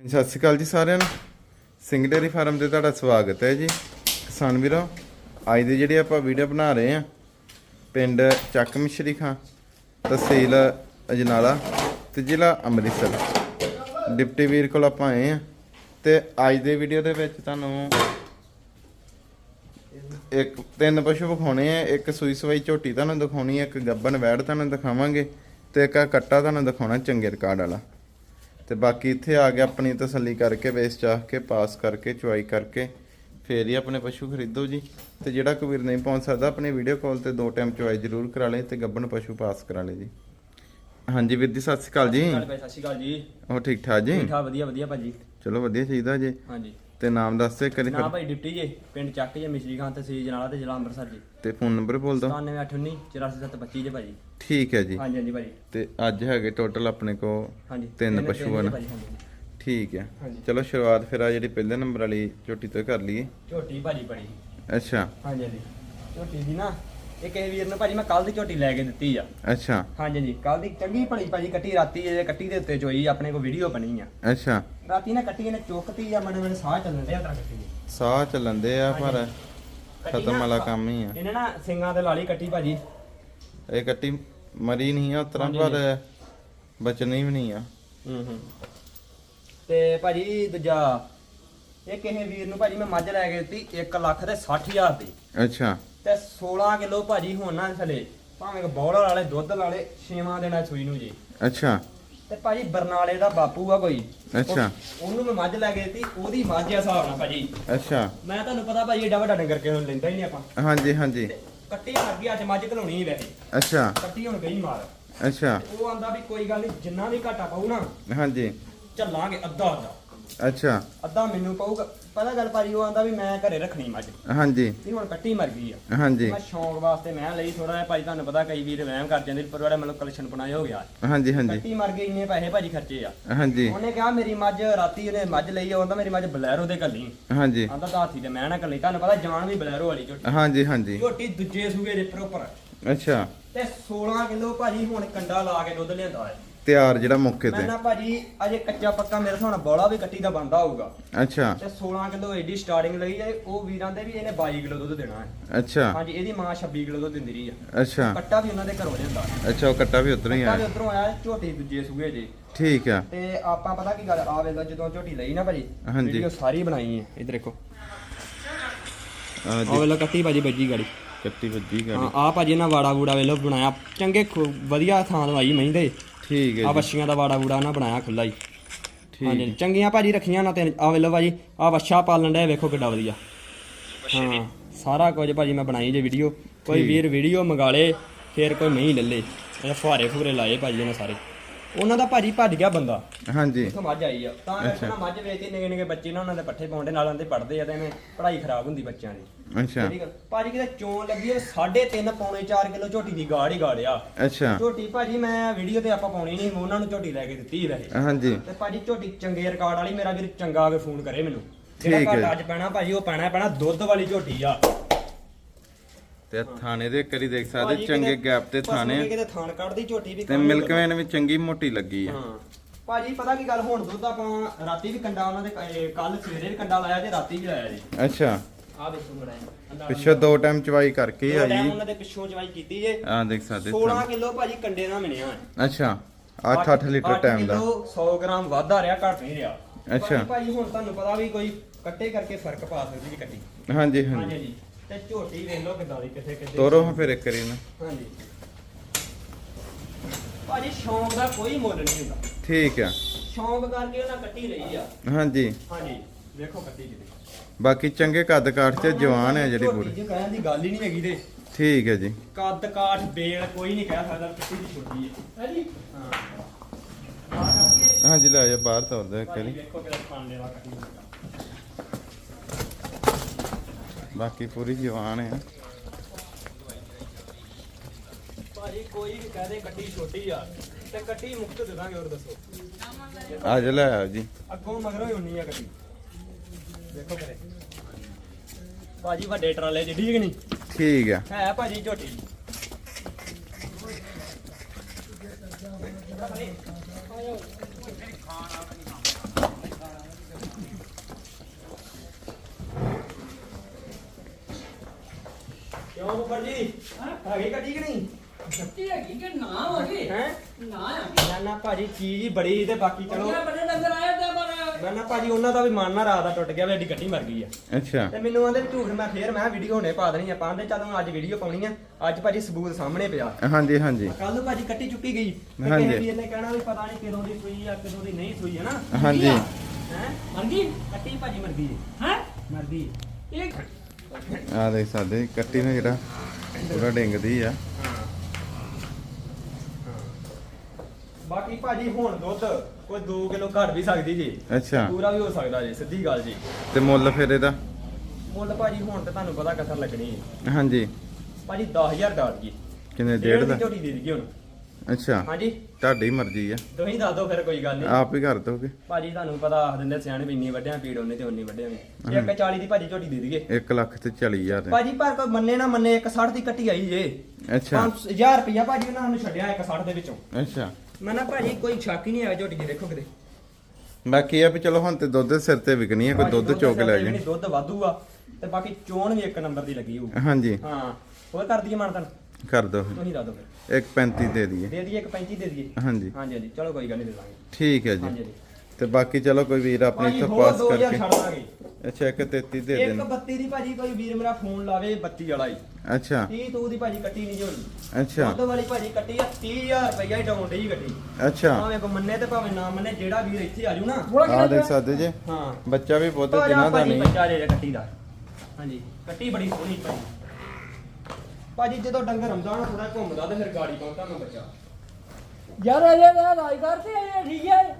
ਸਤਿ ਸ਼੍ਰੀ ਅਕਾਲ ਜੀ ਸਾਰਿਆਂ ਨੂੰ। ਸਿੰਘ ਡੇਅਰੀ ਫਾਰਮ ਤੇ ਤੁਹਾਡਾ ਸਵਾਗਤ ਹੈ ਜੀ। ਕਿਸਾਨ ਵੀਰੋ, ਅੱਜ ਦੀ ਜਿਹੜੀ ਆਪਾਂ ਵੀਡੀਓ ਬਣਾ ਰਹੇ ਆ ਪਿੰਡ ਚੱਕ ਮਿਸ਼ਰੀ ਖਾਂ, ਤਹਿਸੀਲ ਅਜਨਾਲਾ ਤੇ ਜ਼ਿਲ੍ਹਾ ਅੰਮ੍ਰਿਤਸਰ। ਡਿਪਟੀ ਵੀਰ ਕੋਲ ਆਪਾਂ ਆਏ ਆ ਤੇ ਅੱਜ ਦੇ ਵੀਡੀਓ ਦੇ ਵਿੱਚ ਤੁਹਾਨੂੰ ਇੱਕ ਤਿੰਨ ਪਸ਼ੂ ਵਿਖਾਉਣੇ ਆ, ਇੱਕ ਸੂਈ ਸਵਾਈ ਝੋਟੀ ਤੁਹਾਨੂੰ ਦਿਖਾਉਣੀ ਹੈ ਇੱਕ ਗੱਬਨ ਵੈੜ ਤੁਹਾਨੂੰ ਦਿਖਾਵਾਂਗੇ ਤੇ ਇੱਕ ਕੱਟਾ ਤੁਹਾਨੂੰ ਦਿਖਾਉਣਾ ਚੰਗੇ ਰਿਕਾਰਡ ਵਾਲਾ। ਤੇ ਬਾਕੀ ਇੱਥੇ ਆ ਕੇ ਆਪਣੀ ਤਸੱਲੀ ਕਰਕੇ ਵੇਸ ਚਾਹ ਕੇ ਪਾਸ ਕਰਕੇ ਚੁਆਈ ਕਰਕੇ ਫੇਰ ਹੀ ਆਪਣੇ ਪਸ਼ੂ ਖਰੀਦੋ ਜੀ। ਤੇ ਜਿਹੜਾ ਕੋਈ ਵੀਰ ਨਹੀਂ ਪਹੁੰਚ ਸਕਦਾ ਆਪਣੀ ਵੀਡੀਓ ਕਾਲ ਤੇ ਦੋ ਟਾਈਮ ਚੁਆਈ ਜ਼ਰੂਰ ਕਰਾ ਲੇ ਤੇ ਗੱਬਣ ਪਸ਼ੂ ਪਾਸ ਕਰਾ ਲੇ ਜੀ। ਹਾਂਜੀ ਵੀਰ ਜੀ। ਸਤਿ ਸ਼੍ਰੀ ਅਕਾਲ ਜੀ ਸਤਿ ਸ਼੍ਰੀ ਅਕਾਲ ਜੀ। ਹੋਰ ਠੀਕ ਠਾਕ ਜੀ? ਠੀਕ ਠਾਕ ਵਧੀਆ ਵਧੀਆ ਭਾਜੀ। ਚਲੋ ਵਧੀਆ ਚਾਹੀਦਾ ਜੀ। ਹਾਂਜੀ। ਤੇ ਨਾਮ ਦੱਸ ਦੇ ਕਰੀ ਨਾ ਭਾਈ ਡਿਪਟੀ ਜੀ ਪਿੰਡ ਚੱਕ ਜੀ ਮਿਸ਼ਰੀ ਖਾਨ ਤਹਿਸੀਲ ਜਨਾਲਾ ਤੇ ਜ਼ਿਲ੍ਹਾ ਅੰਮ੍ਰਿਤਸਰ ਜੀ। ਤੇ ਫੋਨ ਨੰਬਰ ਬੋਲ ਦੋ 9819 84725 ਜੀ ਭਾਜੀ। ਠੀਕ ਹੈ ਜੀ। ਹਾਂਜੀ ਹਾਂਜੀ ਭਾਜੀ। ਤੇ ਅੱਜ ਹੈਗੇ ਟੋਟਲ ਆਪਣੇ ਕੋ ਹਾਂਜੀ ਤਿੰਨ ਪਸ਼ੂ ਹਨ। ਠੀਕ ਹੈ। ਚਲੋ ਸ਼ੁਰੂਆਤ ਫਿਰ ਆ ਜਿਹੜੀ ਪਹਿਲੇ ਨੰਬਰ ਵਾਲੀ ਝੋਟੀ ਤੋਂ ਕਰ ਲਈਏ। ਝੋਟੀ ਭਾਜੀ ਬੜੀ। ਅੱਛਾ। ਹਾਂਜੀ ਹਾਂਜੀ। ਝੋਟੀ ਦੀ ਨਾ ਇਹ ਕਿਸੇ ਵੀਰ ਨੂੰ ਭਾਜੀ ਮੈਂ ਕੱਲ ਦੀ ਝੋਟੀ ਲੈ ਕੇ ਦਿੱਤੀ ਆ। ਅੱਛਾ। ਹਾਂਜੀ ਹਾਂਜੀ ਕੱਲ ਦੀ ਚੰਗੀ ਭਲੀ ਭਾਜੀ ਕੱਟੀ ਰਾਤੀ ਇਹ ਕੱਟੀ ਦੇ ਉੱਤੇ ਚੋਈ ਆਪਣੇ ਕੋਲ ਵੀਡੀਓ ਬਣੀ ਆ। ਅੱਛਾ। ਰਾਤੀ ਨਾ ਕੱਟੀ ਇਹਨੇ ਚੁੱਕਤੀ ਆ ਮੜੇ ਮੜੇ ਸਾਹ ਚੱਲਣ ਡਿਆ ਤਰਾ ਕੱਟੀ ਦੇ। ਸਾਹ ਚੱਲਣ ਦੇ ਆ ਪਰ ਖਤਮ ਵਾਲਾ ਕੰਮ ਹੀ ਆ। ਇਹਨੇ ਨਾ ਸਿੰਗਾਂ ਤੇ ਲਾਲੀ ਕੱਟੀ ਭਾਜੀ। ਇਹ ਕੱਟੀ ਮਰੀ ਨਹੀਂ ਆ ਉਤਰਾ ਪਰ ਬਚਣੀ ਵੀ ਨਹੀਂ ਆ। ਹੂੰ ਹੂੰ। ਤੇ ਭਾਜੀ ਦੂਜਾ ਇਹ ਕਿਸੇ ਵੀਰ ਨੂੰ ਭਾਜੀ ਮੈਂ ਮੱਝ ਲੈ ਕੇ ਦਿੱਤੀ 1 ਲੱਖ ਤੇ 60000 ਦੀ। ਅੱਛਾ। ਤੇ 16 ਕਿਲੋ ਭਾਜੀ ਹੋਣਾ ਥਲੇ ਭਾਵੇਂ ਬੌਲਰ ਵਾਲੇ ਦੁੱਧ ਵਾਲੇ ਛੇਵਾਂ ਦੇਣਾ ਸੂਈ ਨੂੰ ਜੀ। ਅੱਛਾ। ਤੇ ਭਾਜੀ ਬਰਨਾਲੇ ਦਾ ਬਾਪੂ ਆ ਕੋਈ। ਅੱਛਾ। ਉਹ- ਉਹਨੂੰ ਮੈਂ ਮੱਝ ਲੈ ਕੇ ਦਿੱਤੀ ਉਹਦੀ ਮੱਝ ਆ ਹਿਸਾਬ ਨਾਲ ਭਾਜੀ। ਅੱਛਾ। ਮੈਂ ਤੁਹਾਨੂੰ ਪਤਾ ਭਾਜੀ ਏਡਾ ਵੱਡਾ ਡੰਗਰ ਕਿਉਂ ਲੈਂਦਾ ਹੀ ਨਹੀਂ ਆਪਾਂ। ਹਾਂਜੀ ਹਾਂਜੀ। ਕੱਟੀ ਮਰ ਗਈ ਅੱਜ ਮੱਝ ਘਲਾਉਣੀ ਹੀ ਵੈਸੇ। ਅੱਛਾ। ਕੱਟੀ ਹੁਣ ਗਈ ਮਾਰ। ਅੱਛਾ। ਉਹ ਆਂਦਾ ਵੀ ਕੋਈ ਗੱਲ ਨਹੀਂ ਜਿੰਨਾ ਵੀ ਘਾਟਾ ਪਾਉ ਨਾ ਹਾਂਜੀ। ਝੱਲਾਂਗੇ ਅੱਧਾ ਅੱਧਾ ਅੱਛਾ। ਅੱਧਾ ਮੈਨੂੰ ਪਊਗਾ। ਪਤਾ ਗੱਲ ਭਾਜੀ ਉਹ ਆਂਦਾ ਵੀ ਮੈਂ ਘਰੇ ਰੱਖਣੀ ਮੱਝ। ਹਾਂਜੀ। ਨਹੀਂ ਹੁਣ ਕੱਟੀ ਮਰ ਗਈ ਆ। ਹਾਂਜੀ। ਮੈਂ ਸ਼ੌਂਕ ਵਾਸਤੇ ਮੈਂ ਲਈ ਥੋੜਾ ਜਿਹਾ ਭਾਜੀ ਤੁਹਾਨੂੰ ਪਤਾ ਕਈ ਵੀਰ ਵਹਿਮ ਕਰ ਜਾਂਦੇ ਪਰ ਵਾਲਾ ਮਤਲਬ ਕਲੈਕਸ਼ਨ ਬਣਾਏ ਹੋ ਗਿਆ। ਹਾਂਜੀ ਹਾਂਜੀ। ਕੱਟੀ ਮਰ ਗਈ ਇੰਨੇ ਪੈਸੇ ਭਾਜੀ ਖਰਚੇ ਆ। ਹਾਂਜੀ। ਉਹਨੇ ਕਿਹਾ ਮੇਰੀ ਮੱਝ ਰਾਤੀ ਉਹਨੇ ਮੱਝ ਲਈ ਆ ਉਹਦਾ ਮੇਰੀ ਮੱਝ ਬਲੈਰੋ ਦੇ ਕੱਲੀ। ਹਾਂਜੀ। ਆਂਦਾ ਦਾਥੀ ਤੇ ਮੈਂ ਨਾ ਕੱਲੀ ਤੁਹਾਨੂੰ ਪਤਾ ਜਾਨ ਵੀ ਬਲੈਰੋ ਵਾਲੀ ਝੋਟੀ। ਹਾਂਜੀ ਹਾਂਜੀ। ਝੋਟੀ ਦੂਜੇ ਸੂਗੇ ਦੇ ਪ੍ਰੋਪਰ ਅੱਛਾ। ਤੇ 16 ਕਿਲੋ ਭਾਜੀ ਹੁਣ ਕੰਡਾ ਲਾ ਕੇ ਦੁੱਧ ਲਿਆਂਦਾ ਹੈ ਤਿਆਰ ਜਿਹੜਾ ਮੌਕੇ ਮੈਂ ਤੇ ਨਾ ਭਾਜੀ ਅਜੇ ਕੱਚਾ ਪੱਕਾ ਮੇਰੇ ਹਿਸਾਬ ਨਾਲ ਬੋਲਾ ਵੀ ਕੱਟੀ ਦਾ ਬੰਦਾ ਹੋਊਗਾ। ਅੱਛਾ। ਤੇ 16 ਕਿਲੋ ਐਡੀ ਸਟਾਰਟਿੰਗ ਲਈ ਜਾਏ ਉਹ ਵੀਰਾਂ ਦੇ ਵੀ ਇਹਨੇ 22 ਕਿਲੋ ਦੁੱਧ ਦੇਣਾ ਹੈ। ਅੱਛਾ। ਹਾਂਜੀ ਇਹਦੀ ਮਾਂ 26 ਕਿਲੋ ਦੁੱਧ ਦਿੰਦੀ ਰਹੀ ਆ। ਅੱਛਾ। ਕੱਟਾ ਵੀ ਉਹਨਾਂ ਦੇ ਘਰੋਂ ਲਿਆਂਦਾ ਅੱਛਾ ਉਹ ਕੱਟਾ ਵੀ ਉਧਰ ਹੀ ਕੱਟਾ ਵੀ ਆ ਉਧਰੋਂ ਆਇਆ ਝੋਟੀ ਦੂਜੇ ਸੂਏ ਜੇ। ਠੀਕ ਆ। ਤੇ ਆਪਾਂ ਪਤਾ ਕੀ ਗੱਲ ਆਵੇਗਾ ਜਦੋਂ ਝੋਟੀ ਲਈ ਨਾ ਭਾਜੀ ਹਾਂਜੀ। ਵੀਡੀਓ ਸਾਰੀ ਬਣਾਈ ਹੈ ਇਧਰ ਦੇਖੋ। ਆ ਜੀ। ਆਵੇਲਾ ਕੱਟੀ ਭਾਜੀ ਵੱਜੀ ਗਾੜੀ। ਕੱਟੀ ਵੱਜੀ ਗਾੜੀ। ਹਾਂ ਆ ਭਾਜੀ ਇਹਨਾਂ ਵਾੜਾ ਵੂੜਾ ਵੇਲੋ ਬਣਾਇਆ। ਚੰਗੇ ਖੂ- ਵਧੀਆ ਥਾਂ ਮਹੀਂ ਦੇ ਠੀਕ ਹੈ ਆ ਜੀ। ਵੱਛੀਆਂ ਦਾ ਵਾੜਾ ਵੂੜਾ ਨਾ ਬਣਾਇਆ ਖੁੱਲਾ ਹੀ। ਹਾਂਜੀ ਚੰਗੀਆਂ ਭਾਜੀ ਰੱਖੀਆਂ ਨਾ ਤਿੰਨ ਆ ਵੇਲੋ ਭਾਜੀ ਆ ਵੱਛਾ ਪਾਲਣ ਦਾ ਵੇਖੋ ਕਿੱਡਾ ਵਧੀਆ। ਹਾਂ ਸਾਰਾ ਕੁਝ ਭਾਜੀ ਮੈਂ ਬਣਾਈ ਜੇ ਵੀਡੀਓ। ਕੋਈ। ਵੀਰ ਵੀਡੀਓ ਮੰਗਾ ਲੇ ਫੇਰ ਕੋਈ ਨਹੀਂ ਲੱਲੇ। ਇਹ ਫੁਹਾਰੇ ਫੁਰੇ ਲਾਏ ਭਾਜੀ ਨੇ ਸਾਰੇ। ਉਹਨਾਂ ਦਾ ਭਾਜੀ ਭੱਜ ਗਿਆ ਬੰਦਾ। ਹਾਂਜੀ। ਇੱਥੋਂ ਮੱਝ ਆਈ ਆ। ਤਾਂ ਕਰਕੇ ਨਾ ਮੱਝ ਵੇਚਦੇ ਨਿਗੇ ਨਿਗੇ ਬੱਚੇ ਨਾ ਉਹਨਾਂ ਦੇ ਪੱਠੇ ਪਾਉਂਦੇ ਨਾਲ ਆਂਦੇ ਪੜਦੇ ਆ ਤੇ ਐਵੇਂ ਪੜ੍ਹਾਈ ਖਰਾਬ ਹੁੰਦੀ ਬੱਚਿਆਂ ਦੀ। ਅੱਛਾ। ਠੀਕ ਆ। ਭਾਜੀ ਕਿਤੇ ਚੋਣ ਲੱਗੀ 3.5 ਪੌਣੇ 4 ਕਿਲੋ ਝੋਟੀ ਦੀ ਗਾੜ ਹੀ ਗਾੜਿਆ ਅੱਛਾ। ਝੋਟੀ ਭਾਜੀ ਮੈਂ ਵੀਡੀਓ ਤੇ ਆਪਾਂ ਪਾਉਣੀ ਨਹੀਂ ਉਹਨਾਂ ਨੂੰ ਝੋਟੀ ਲੈ ਕੇ ਦਿੱਤੀ ਵੈਸੇ। ਹਾਂਜੀ। ਤੇ ਭਾਜੀ ਝੋਟੀ ਚੰਗੇ ਰਿਕਾਰਡ ਵਾਲੀ ਮੇਰਾ ਵੀਰ ਚੰਗਾ ਆ ਕੇ ਫੋਨ ਕਰੇ ਮੈਨੂੰ। ਠੀਕ ਹੈ। ਘਾਟਾ ਅੱਜ ਪੈਣਾ ਭਾਜੀ ਉਹ ਪੈਣਾ ਪੈਣਾ ਦੁੱਧ ਵਾਲੀ ਝੋਟੀ ਆ। ਤੇ ਥਾਣੇ ਦੇ ਕਰੀ ਦੇਖ ਸਕਦੇ ਚੰਗੇ ਗੈਪ ਤੇ ਥਾਣੇ। ਦੇ ਕਿਤੇ ਥਾਣ ਕੱਢਦੀ ਝੋਟੀ ਵੀ ਤੇ ਕੰਮ ਮਿਲਕ ਵੈਨ ਵੀ ਚੰਗੀ ਮੋਟੀ ਲੱਗੀ ਆ। ਹਾਂ। ਭਾਜੀ ਪਤਾ ਕੀ ਗੱਲ ਹੁਣ ਦੁੱਧ ਆਪਾਂ ਰਾਤੀ ਵੀ ਕੰਡਾ ਉਹਨਾਂ ਦੇ ਕੱਲ ਸਵੇਰੇ ਵੀ ਕੰਡਾ ਲਾਇਆ ਤੇ ਰਾਤੀ ਵੀ ਲਾਇਆ ਜੀ। ਅੱਛਾ। ਆ ਵੇਖੋ ਮੜਾ ਪਿੱਛੋਂ ਦੋ ਟਾਈਮ ਚਵਾਈ ਕਰਕੇ ਆ ਜੀ ਉਹਨਾਂ ਦੇ ਪਿੱਛੋਂ ਚਵਾਈ ਕੀਤੀ ਜੇ। ਆ ਦੇਖ ਸਕਦੇ 16 ਥਾਣੇ। ਕਿਲੋ ਭਾਜੀ ਕੰਡੇ ਨਾਲ ਮਿਲਿਆ ਅੱਛਾ 8-8 ਲੀਟਰ ਟਾਈਮ ਦਾ। 100 ਗ੍ਰਾਮ ਵਾਧਾ ਰਿਹਾ ਘਟ ਨਹੀਂ ਰਿਹਾ। ਅੱਛਾ। ਭਾਜੀ ਹੁਣ ਤੁਹਾਨੂੰ ਪਤਾ ਵੀ ਕੋਈ ਕੱਟੇ ਕਰਕੇ ਫ਼ਰਕ ਪਾ ਸਕਦੀ ਜੀ ਕੱਟੀ। ਹਾਂਜੀ ਹਾਂਜੀ। ਤੇ ਝੋਟੀ ਵੇਖ ਲਓ ਕਿੱਦਾਂ ਦੀ ਕਿੱਥੇ ਕਿੱਥੇ ਤੋਰੋ ਹਾਂ ਫਿਰ ਇੱਕ ਵਾਰੀ ਨਾ। ਹਾਂਜੀ। ਭਾਜੀ ਸ਼ੌਂਕ ਦਾ ਕੋਈ ਮੁੱਲ ਨਹੀਂ ਹੁੰਦਾ। ਠੀਕ ਆ। ਸ਼ੌਂਕ ਕਰਕੇ ਉਹਨਾਂ ਕੱਟੀ ਰਹੀ ਆ। ਹਾਂਜੀ। ਹਾਂਜੀ ਵੇਖੋ ਕੱਟੀ ਕਿਤੇ। ਬਾਕੀ ਚੰਗੇ ਕੱਦ ਕਾਠ ਚ ਜਵਾਨ ਹੈ ਜਿਹੜੀ ਝੋਟੀ ਪੂਰੀ। ਚ ਕਹਿਣ ਦੀ ਗੱਲ ਹੀ ਨਹੀਂ ਹੈਗੀ ਤੇ। ਠੀਕ ਹੈ ਜੀ। ਕੱਦ ਕਾਠ ਬੇਲ ਕੋਈ ਨਹੀਂ ਕਹਿ ਸਕਦਾ ਕੱਟੀ ਦੀ ਛੋਟੀ ਹੈ ਹਾਂਜੀ ਹਾਂ। ਆ ਕਰਕੇ ਹਾਂਜੀ ਲੈ ਜਾ ਬਾਹਰ ਤੋਰ ਦੇ ਇੱਕ ਭਾਜੀ ਵਾਰੀ। ਵੇਖੋ ਖਾਣੇ ਵਾਲਾ ਕੱਟੀ ਬਾਕੀ ਪੂਰੀ ਜਵਾਨ ਹੈ ਭਾਜੀ ਕੋਈ ਵੀ ਕਹਦੇ ਕੱਟੀ ਛੋਟੀ ਆ ਤੇ ਕੱਟੀ ਮੁਕਤ ਦੇ ਦਾਂਗੇ ਹੋਰ ਦੱਸੋ। ਆ ਜਾ ਲੈ ਆਓ ਜੀ। ਅੱਗੋਂ ਮਗਰੋਂ ਹੀ ਉਨੀ ਆ ਕੱਟੀ ਦੇਖੋ ਕਰੇ। ਭਾਜੀ ਵੱਡੇ ਟਰਾਲੇ ਚ ਠੀਕ ਨਹੀਂ? ਠੀਕ ਆ। ਹੈ ਭਾਜੀ ਝੋਟੀ। ਉੱਪਰ ਜੀ। ਹੈਗੀ ਕੱਢੀ ਕਿ ਨਹੀਂ? ਸੱਚੀ ਹੈਗੀ ਕਿ ਨਾ ਹੋਗੀ ਹੈ? ਨਾ ਹੈਗੀ ਨਾ ਨਾ ਭਾਜੀ ਚੀਜ਼ ਹੀ ਬੜੀ ਤੇ ਬਾਕੀ ਚਲੋ। ਚਲੋ ਬੜੇ ਡੰਗਰ ਆਏ ਤੇ ਪਰ ਨਾ ਨਾ ਭਾਜੀ ਉਹਨਾਂ ਦਾ ਵੀ ਮਨ ਨਾ ਰਾਤ ਦਾ ਟੁੱਟ ਗਿਆ ਵੀ ਐਡੀ ਕੱਟੀ ਮਰ ਗਈ ਆ। ਅੱਛਾ। ਤੇ ਮੈਨੂੰ ਆਂਦੇ ਝੂਠ ਮੈਂ ਫੇਰ ਮੈਂ ਵੀਡੀਓ ਹੁਣੇ ਪਾ ਦੇਣੀ ਆ ਪਾਉਂਦੇ ਚਲੋ ਅੱਜ ਵੀਡੀਓ ਪਾਉਣੀ ਆ। ਅੱਜ ਭਾਜੀ ਸਬੂਤ ਸਾਹਮਣੇ ਪਿਆ। ਹਾਂਜੀ ਹਾਂਜੀ। ਕੱਲ ਨੂੰ ਭਾਜੀ ਕੱਟੀ ਚੁੱਕੀ ਗਈ। ਤੇ ਹਾਂਜੀ। ਕਿਸੇ ਵੀਰ ਨੇ ਕਹਿਣਾ ਵੀ ਪਤਾ ਨਹੀਂ ਕਦੋਂ ਦੀ ਸੂਈ ਆ ਕਦੋਂ ਦੀ ਨਹੀਂ ਸੂਈ ਹੈ ਨਾ ਹਾਂਜੀ। ਹੈ? ਮਰ ਗਈ ਕੱਟੀ ਭਾਜੀ ਮਰ ਗਈ। ਹੈ? ਮਰ ਗਈ। ਇਹ ਆ ਦੇਖ ਸਾਡੇ ਕੱਟੀ ਨੂੰ ਜਿਹੜਾ ਪੂਰਾ ਡਿੰਗਦੀ ਆ। ਬਾਕੀ ਭਾਜੀ ਹੁਣ ਦੁੱਧ ਕੋਈ 2 ਕਿਲੋ ਘੱਟ ਵੀ ਸਕਦੀ ਜੀ। ਅੱਛਾ। ਪੂਰਾ ਵੀ ਹੋ ਸਕਦਾ ਜੀ ਸਿੱਧੀ ਗੱਲ ਜੀ। ਤੇ ਮੁੱਲ ਫਿਰ ਇਹਦਾ? ਮੁੱਲ ਭਾਜੀ ਹੁਣ ਤੇ ਤੁਹਾਨੂੰ ਪਤਾ ਕਸਰ ਲੱਗਣੀ ਹੈ। ਹਾਂਜੀ। ਭਾਜੀ 10000 ਡਾਲ ਗਈ ਕਿੰਨੇ ਡੇਢ ਦਾ ਝੋਟੀ ਦੇ ਦਈਏ ਹੁਣ ਅੱਛਾ। ਹਾਂਜੀ। ਤੁਹਾਡੀ ਮਰਜ਼ੀ ਆ। ਤੁਸੀਂ ਦੱਸ ਦਿਓ ਫਿਰ ਕੋਈ ਗੱਲ ਨਹੀਂ ਆਪ ਹੀ ਕਰ ਦੋਗੇ। ਭਾਜੀ ਤੁਹਾਨੂੰ ਪਤਾ ਆਖ ਦਿੰਦੇ ਸਿਆਣੇ ਵੀ ਇੰਨੀ ਵੱਡਿਆਂ ਪੀੜ ਉਹਨੇ ਤੇ ਉਨੀ ਵੱਡਿਆਂ ਵੀ। ਇੱਕ 40 ਦੀ ਭਾਜੀ ਝੋਟੀ ਦੇ ਦਈਏ। 1 ਲੱਖ ਤੇ 40000 ਦੇ। ਭਾਜੀ ਪਰ ਕੋਈ ਮੰਨੇ ਨਾ ਮੰਨੇ ਇੱਕ 60 ਦੀ ਕੱਟੀ ਆਈ ਜੇ। ਅੱਛਾ। 5000 ਰੁਪਇਆ ਭਾਜੀ ਉਹਨਾਂ ਨੂੰ ਛੱਡਿਆ ਇੱਕ 60 ਦੇ ਵਿੱਚੋਂ। ਅੱਛਾ। ਮੈਂ ਨਾ ਭਾਜੀ ਕੋਈ ਸ਼ੱਕ ਹੀ ਨਹੀਂ ਆਇਆ ਝੋਟੀ ਦੀ ਦੇਖੋ ਕਿਤੇ। ਬਾਕੀ ਆ ਵੀ ਚਲੋ ਹੁਣ ਤੇ ਦੁੱਧ ਸਿਰ ਤੇ ਵਿਕਣੀ ਆ ਕੋਈ ਦੁੱਧ ਚੋਕ ਲੈ ਸਿਰ ਤੇ ਵੀ ਜੀ ਨੀ, ਦੁੱਧ ਵਾਧੂ ਆ ਤੇ ਬਾਕੀ ਚੋਣ ਵੀ ਇੱਕ ਨੰਬਰ ਦੀ ਲੱਗੀ ਹੋਊ। ਹਾਂਜੀ। ਹਾਂ ਹੋਰ ਕਰ ਦਈਏ ਮਾਨਤਨ। ਕਰ ਦੋ। ਤੁਸੀਂ ਦੱਸ ਦਿਓ ਫਿਰ। ਇੱਕ 35 ਦੇ ਦਈਏ। ਦੇ ਦਈਏ ਇੱਕ 35 ਦੇ ਦਈਏ। ਹਾਂਜੀ। ਹਾਂਜੀ ਹਾਂਜੀ। ਚਲੋ ਕੋਈ ਗੱਲ ਨਹੀਂ ਦੇ ਦਾਂਗੇ। ਠੀਕ ਹੈ ਹਾਂਜੀ ਜੀ। ਹਾਂਜੀ ਤੇ ਬਾਕੀ ਚਲੋ ਕੋਈ ਵੀਰ ਆਪਣੀ ਭਾਜੀ ਇੱਥੋਂ ਹੋਰ ਪਾਸ 2000 ਕਰਕੇ। ਛੱਡ ਦਾਂਗੇ। ਅੱਛਾ ਇੱਕ 33 ਦੇ ਇੱਕ ਦੇਣ। 32 ਦੀ ਭਾਜੀ ਕੋਈ ਵੀਰ ਮੇਰਾ ਫੋਨ ਲਾਵੇ 32 ਵਾਲਾ ਹੀ। ਅੱਛਾ। 30 ਤੂੰ ਦੀ ਭਾਜੀ ਕੱਟੀ ਨਹੀਂ ਹੋਣੀ। ਅੱਛਾ। ਦੁੱਧ ਵਾਲੀ ਭਾਜੀ ਕੱਟੀ ਆ 30000 ਰੁਪਇਆ ਹੀ ਡਾਉਣ ਡਈ ਗੱਡੀ। ਅੱਛਾ। ਭਾਵੇਂ ਕੋ ਮੰਨੇ ਤੇ ਭਾਵੇਂ ਨਾ ਮੰਨੇ ਜਿਹੜਾ ਵੀਰ ਇੱਥੇ ਆਜੂ ਨਾ। ਥੋੜਾ ਆ ਦੇਖ ਸਕਦੇ ਜੇ। ਹਾਂ। ਬੱਚਾ ਵੀ ਬਹੁਤ ਦਿਨਾਂ ਦਾ ਭਾਜੀ ਨਹੀਂ। ਬੱਚਾ ਜੇ ਕੱਟੀ ਦਾ। ਹਾਂਜੀ। ਕੱਟੀ ਬੜੀ ਸੋਹਣੀ ਭਾਜੀ। ਭਾਜੀ ਜਦੋਂ ਡੰਗਰ ਆਉਂਦਾ ਨਾ ਥੋੜਾ ਘੁੰਮਦਾ ਤੇ ਫਿਰ ਗਾੜੀ ਪਾਉਂਦਾ ਮੈਂ ਬੱਚਾ ਯਾਰ ਅਜੇ ਦਾ ਰਾਜ ਕਰਤੇ ਇਹ ਠੀਕ ਹੈ।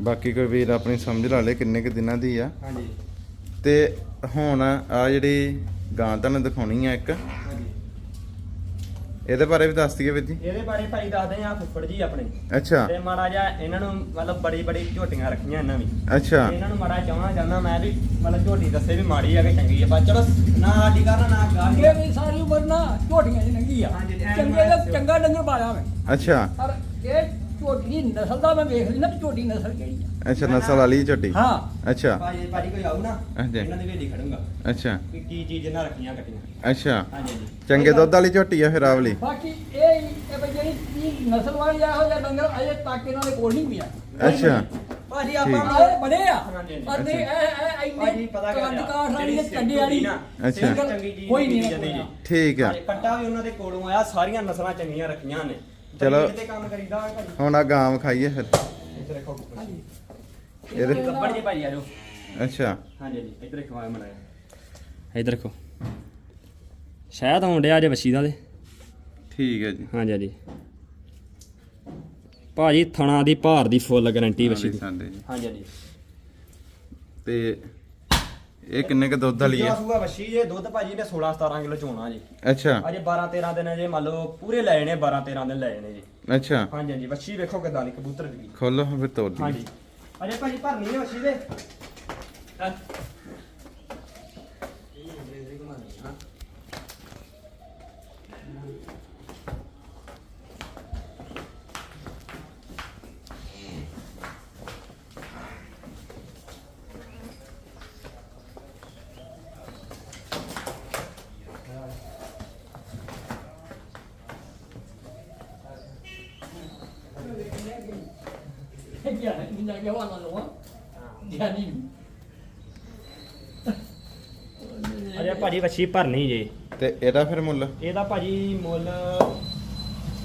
ਬਾਕੀ ਕੋਈ ਵੀਰ ਆਪਣੀ ਸਮਝ ਲਾ ਲੇ ਕਿੰਨੇ ਕੁ ਦਿਨਾਂ ਦੀ ਆ। ਹਾਂਜੀ। ਤੇ ਹੁਣ ਆ ਜਿਹੜੀ ਗਾਂ ਤੁਹਾਨੂੰ ਦਿਖਾਉਣੀ ਆ ਇੱਕ। ਇਹਦੇ ਬਾਰੇ ਵੀ ਦੱਸ ਦਈਏ ਵੀਰ ਜੀ। ਇਹਦੇ ਬਾਰੇ ਭਾਈ ਦੱਸਦੇ ਆ ਫੁੱਫੜ ਜੀ ਆਪਣੇ। ਅੱਛਾ। ਤੇ ਮਾੜਾ ਜਿਹਾ ਇਹਨਾਂ ਨੂੰ ਮਤਲਬ ਬੜੀ ਬੜੀ ਝੋਟੀਆਂ ਰੱਖੀਆਂ ਇਹਨਾਂ ਵੀ। ਅੱਛਾ। ਇਹਨਾਂ ਨੂੰ ਮਾੜਾ ਚਾਹਣਾ ਚਾਹੁੰਦਾ ਮੈਂ ਵੀ ਮਤਲਬ ਝੋਟੀ ਦੱਸੇ ਵੀ ਮਾੜੀ ਆ ਕਿ ਚੰਗੀ ਆ। ਪਰ ਚਲੋ ਨਾ ਸਾਡੀ ਕਰਨਾ ਨਾ ਇਹ ਵੀ ਸਾਰੀ ਉਮਰ ਨਾ ਝੋਟੀਆਂ ਦੀ ਲੰਗੀ ਆ। ਚੰਗੇ ਦਾ ਚੰਗਾ ਡੰਗਰ ਪਾਇਆ ਮੈਂ ਅੱਛਾ। ਪਰ ਇਹ ਝੋਟੀ ਨਸਲ ਦਾ ਮੈਂ ਵੇਖ ਲਈ ਨਾ ਝੋਟੀ ਨਸਲ ਕਿਹੜੀ ਆ। ਅੱਛਾ ਨਸਲ ਵਾਲੀ ਝੋਟੀ। ਹਾਂ। ਅੱਛਾ। ਭਾਜੀ ਭਾਜੀ ਕੋਈ ਆਊ ਨਾ ਹਾਂਜੀ। ਇਹਨਾਂ ਦੇ ਵੇਲੀ ਖੜੂੰਗਾ। ਅੱਛਾ। ਕਿ ਕੀ ਚੀਜ਼ ਇਹਨਾਂ ਰੱਖੀਆਂ ਕੱਟੀਆਂ। ਅੱਛਾ। ਹਾਂਜੀ ਹਾਂਜੀ। ਚੰਗੇ ਦੁੱਧ ਵਾਲੀ ਝੋਟੀ ਆ ਫਿਰ ਆ ਵਾਲੀ। ਬਾਕੀ ਇਹ ਇਹ ਵੀ ਜਿਹੜੀ ਚੀਜ਼ ਨਸਲ ਵਾਲੀ ਆ ਹੋ ਜਾਂ ਡੰਗਰ ਅਜੇ ਤੱਕ ਇਹਨਾਂ ਦੇ ਕੋਲ ਨਹੀਂ ਪਿਆ। ਅੱਛਾ। ਭਾਜੀ ਠੀਕ। ਆਪਾਂ ਬੜੇ ਆ। ਹਾਂਜੀ, ਹਾਂਜੀ। ਪਰ ਨਹੀਂ ਇਹ ਇਹ ਭਾਜੀ ਪਤਾ ਕੱਦ ਕਿਆ ਕਾਠ ਵਾਲੀ ਤੇ ਚੰਡੇ ਵਾਲੀ ਨਾ, ਅੱਛਾ। ਸਿੰਗਲ ਚੰਗੀ ਚੀਜ਼ ਕੋਈ ਨਹੀਂ ਜੀ। ਠੀਕ ਆ। ਕੱਟਾ ਵੀ ਉਹਨਾਂ ਦੇ ਕੋਲੋਂ ਆਇਆ ਸਾਰੀਆਂ ਨਸਲਾਂ ਚੰਗੀਆਂ ਰੱਖੀਆਂ ਨੇ। ਚਲੋ। ਤੇ ਕੰਮ ਕਰੀਦਾ ਹੁਣ ਆ ਗਾਂ ਵਿਖਾਈਏ ਫਿਰ। ਇੱਧਰ ਦੇਖੋ ਹਾਂਜੀ। ਇਹਦੇ- ਗੱਬੜ ਜੀ ਭਾਜੀ ਆ ਜਾਓ। ਅੱਛਾ। ਹਾਂਜੀ ਹਾਂਜੀ। ਇੱਧਰ ਦੇਖੋ ਆ ਮੜਾਇਆ ਇੱਧਰ ਦੇਖੋ ਸ਼ਾਇਦ ਹੋਣ ਡਿਆ ਜੇ ਵਸੀ ਦਾ। ਤੇ ਠੀਕ ਹੈ ਜੀ। ਹਾਂਜੀ ਹਾਂਜੀ। ਭਾਜੀ ਥਣਾ ਦੀ ਭਾਰ ਦੀ ਫੁੱਲ ਗਾਰੰਟੀ ਵਸੀ ਦੀ ਹਾਂਜੀ ਹਾਂਜੀ। ਤੇ ਇਹ ਕਿੰਨੇ ਕ ਦੁੱਧ ਵਾਲੀ ਆ? ਸੂਆ ਵਸੀ ਜੇ ਦੁੱਧ ਭਾਜੀ ਨੇ 16 17 ਕਿਲੋ ਚੋਣਾ ਜੀ। ਅੱਛਾ। ਅਜੇ 12 13 ਦਿਨ ਜੇ ਮੰਨ ਲਓ ਪੂਰੇ ਲੈ ਜਾਣੇ 12 13 ਦਿਨ ਲੈ ਜਾਣੇ ਜੀ। ਅੱਛਾ। ਹਾਂਜੀ ਹਾਂਜੀ। ਵੱਛੀ ਵੇਖੋ ਕਿਦਾਂ ਦੀ ਕਬੂਤਰ ਦੀ। ਖੋਲੋ ਫਿਰ ਤੋੜ ਦੀ ਹਾਂਜੀ। ਅਜੇ ਭਾਜੀ ਭਰਨੀ ਹੈ ਵੱਛੀ ਦੇ। ਹਾਂ। ਵਾਲਾ ਲਵਾ ਜਾਨੀ ਅਜੇ ਭਾਜੀ ਵੱਛੀ ਭਰਨੀ ਜੇ ਤੇ ਇਹਦਾ ਫਿਰ ਮੁੱਲ ਇਹਦਾ ਭਾਜੀ ਮੁੱਲ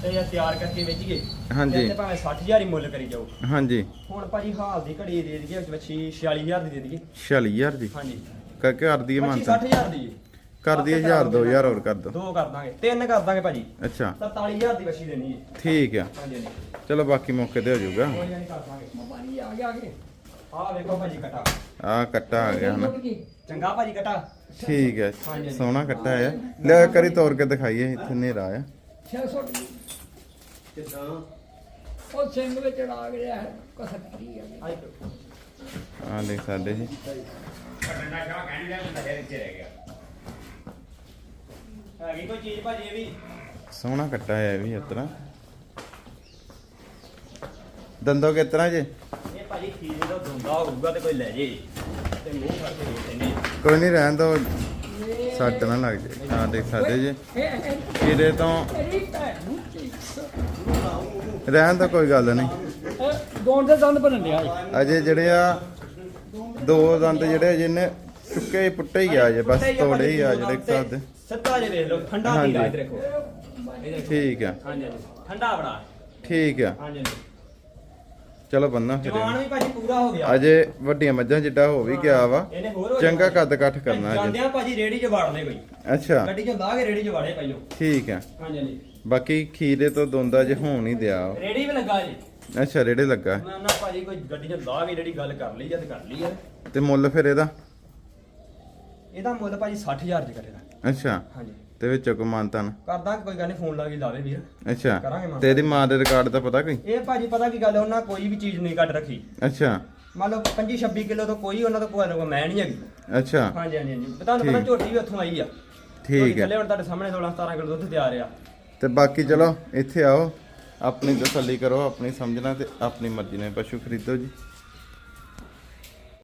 ਇਹ ਤਿਆਰ ਕਰਕੇ ਵੇਚੀਏ ਹਾਂਜੀ। ਤੇ ਭਾਵੇਂ 60000 ਹੀ ਮੁੱਲ ਕਰੀ ਜਾਓ ਹਾਂਜੀ ਹੁਣ ਭਾਜੀ ਹਾਲ ਦੀ ਘੜੀ ਦੇ ਦਈਏ ਵੱਛੀ 46000 ਦੀ ਦੇ ਦਈਏ 46000 ਦੀ ਹਾਂਜੀ ਕਰ ਕਰ ਦਈਏ ਵੱਛੀ ਮਾਨਤਾ 60000 ਦੀ ਹੈ। ਕਰ ਦਈਏ 1000 2000 ਹੋਰ ਕਰ ਦੋ ਦੋ ਕਰ ਦਾਂਗੇ ਤਿੰਨ ਕਰ ਦਾਂਗੇ ਭਾਜੀ। ਅੱਛਾ। 47000 ਦੀ ਵੱਛੀ ਦੇਣੀ ਹੈ। ਠੀਕ ਆ। ਹਾਂਜੀ ਚਲੋ ਬਾਕੀ ਮੌਕੇ ਤੇ ਹੋ ਜਾਊਗਾ। ਕੋਈ ਨਹੀਂ ਕਰ ਦਾਂਗੇ। ਪਾਣੀ ਆ ਗਿਆ ਕਿ ਆਹ ਵੇਖੋ ਭਾਜੀ ਕਟਾ। ਆ ਕੱਟਾ ਆ ਗਿਆ ਹਨਾ। ਚੰਗਾ ਭਾਜੀ ਕਟਾ। ਠੀਕ ਹੈ। ਸੋਹਣਾ ਕੱਟਾ ਹੈ ਲੈ ਕਰੀ ਤੋੜ ਕੇ ਦਿਖਾਈਏ ਇੱਥੇ ਹਨੇਰਾ ਆ। 600 ਕਿਦਾਂ? ਉਹ ਸਿੰਘ ਵਿੱਚ ਆ ਗਿਆ ਹੈ ਕਸਰ ਕਰੀ ਆ। ਆ ਦੇਖ। ਸਾਡੇ ਜੀ। ਹੈਗੀ ਕੋਈ ਚੀਜ਼ ਭਾਜੀ ਇਹ ਵੀ? ਸੋਹਣਾ ਕੱਟਾ ਹੈ ਇਹ ਵੀ ਇਸ ਤਰ੍ਹਾਂ। ਦੰਦੋ ਕਿਸ ਤਰ੍ਹਾਂ ਜੇ? ਇਹ ਭਾਜੀ ਚੀਜ਼ ਦਾ ਦੁੰਦਾ ਹੋਊਗਾ ਤੇ ਕੋਈ ਲੈ ਜੇ। ਤੇ ਮੂੰਹ ਫੜ ਕੇ ਦੇ ਦੇਣੇ ਕੋਈ ਨਹੀਂ ਰਹਿਣ ਦੋ ਸੱਟ ਨਾ ਲੱਗ ਜੇ। ਹਾਂ ਦੇਖ ਸਕਦੇ ਜੇ। ਇਹ ਇਹ ਕੀੜੇ ਤੋਂ ਨੂੰ। ਰਹਿਣ ਦਾ ਕੋਈ ਗੱਲ ਨਹੀਂ ਗੋਂਡ ਦੇ ਦੰਦ ਬਣਨ ਜੀ ਅਜੇ ਜਿਹੜੇ ਆ ਦੋ ਦੰਦ ਜਿਹੜੇ ਜਿਹਨੇ ਚੁੱਕੇ ਹੀ ਪੁੱਟੇ ਹੀ ਆ ਜੇ ਬਸ ਤੋੜੇ ਹੀ ਆ ਜਿਹੜੇ ਇੱਕ ਦੇ। ਸਿੱਧਾ ਜੇ ਵੇਖ ਲਓ ਠੰਡਾ ਹਾਂਜੀ। ਧੀਰਾ ਇਧਰ ਦੇਖੋ। ਇਹ ਦੇਖੋ। ਠੀਕ ਆ। ਹਾਂਜੀ ਹਾਂਜੀ। ਠੰਡਾ ਬੜਾ ਠੀਕ ਆ। ਹਾਂਜੀ ਹਾਂਜੀ। ਚਲੋ ਬੰਨਾ ਫਿਰ ਜਵਾਨ। ਵੀ ਭਾਜੀ ਪੂਰਾ ਹੋ ਗਿਆ। ਅਜੇ ਵੱਡੀਆਂ ਮੱਝਾਂ ਜਿੱਡਾ ਹੋ ਵੀ ਗਿਆ ਵਾ। ਇਹਨੇ ਹੋਰ ਹੋ ਚੰਗਾ ਜਾਣਾ। ਕੱਦ ਕੱਠ ਕਰਨਾ ਅਜੇ ਜਾਂਦਿਆਂ ਭਾਜੀ ਰੇੜੀ 'ਚ ਵਾੜਨੇ ਕੋਈ ਅੱਛਾ। ਗੱਡੀ 'ਚੋਂ ਲਾ ਕੇ ਰੇੜੀ 'ਚ ਵਾੜੇ ਪਹਿਲੋਂ ਠੀਕ ਆ। ਹਾਂਜੀ ਹਾਂਜੀ। ਬਾਕੀ ਖੀਰੇ ਤੋਂ ਦੋਂਦਾ ਜੇ ਹੋਣ ਹੀ ਦਿਆ ਵਾ। ਰੇੜੀ ਵੀ ਲੱਗਾ ਜੀ। ਅੱਛਾ ਰੇੜੇ ਲੱਗਾ। ਮੈਂ ਨਾ ਭਾਜੀ ਕੋਈ ਗੱਡੀ 'ਚ ਲਾ ਕੇ ਜਿਹੜੀ ਗੱਲ ਕਰ ਲਈ ਜਾਂ ਤੇ ਕਰ ਲਈ ਯਾਰ ਤੇ ਮੁੱਲ ਫਿਰ ਇਹਦਾ? ਇਹਦਾ ਮੁੱਲ ਭਾਜੀ 60000 ਚ ਕਰੇਗਾ ਅੱਛਾ। ਹਾਂਜੀ। ਤੇ ਵਿੱਚੋਂ ਕੋ ਮਾਨਤਨ ਕਰਦਾ ਕੋਈ ਗੱਲ ਨਹੀਂ ਫੋਨ ਲਾ ਕੇ ਲਾਵੇ ਵੀਰ। ਅੱਛਾ। ਕਰਾਂਗੇ ਤੇ ਇਹਦੀ ਮਾਂ ਦੇ ਰਿਕਾਰਡ ਦਾ ਪਤਾ ਕੋਈ? ਇਹ ਭਾਜੀ ਪਤਾ ਕੀ ਗੱਲ ਹੈ ਉਹਨਾਂ ਕੋਈ ਵੀ ਚੀਜ਼ ਨਹੀਂ ਕੱਢ ਰੱਖੀ। ਅੱਛਾ। ਮੰਨ ਲਓ 25 26 ਕਿਲੋ ਤੋਂ ਕੋਈ ਉਹਨਾਂ ਤੋਂ ਕੋਈ ਨਾ ਕੋਈ ਮੈਂ ਨਹੀਂ ਹੈਗੀ। ਅੱਛਾ। ਹਾਂਜੀ ਹਾਂਜੀ ਹਾਂਜੀ। ਤੁਹਾਨੂੰ ਪਤਾ ਠੀਕ। ਝੋਟੀ ਵੀ ਉੱਥੋਂ ਆਈ ਆ। ਠੀਕ ਥੱਲੇ ਹੈ। ਹੁਣ ਤੁਹਾਡੇ ਸਾਹਮਣੇ 16 17 ਕਿਲੋ ਦੁੱਧ ਤਿਆਰ ਆ। ਤੇ ਬਾਕੀ ਚਲੋ ਇੱਥੇ ਆਓ। ਆਪਣੀ ਤਸੱਲੀ ਕਰੋ ਆਪਣੀ ਸਮਝਣਾ ਤੇ ਆਪਣੀ ਮਰਜ਼ੀ ਨਾਲ ਪਸ਼ੂ ਖਰੀਦੋ ਜੀ।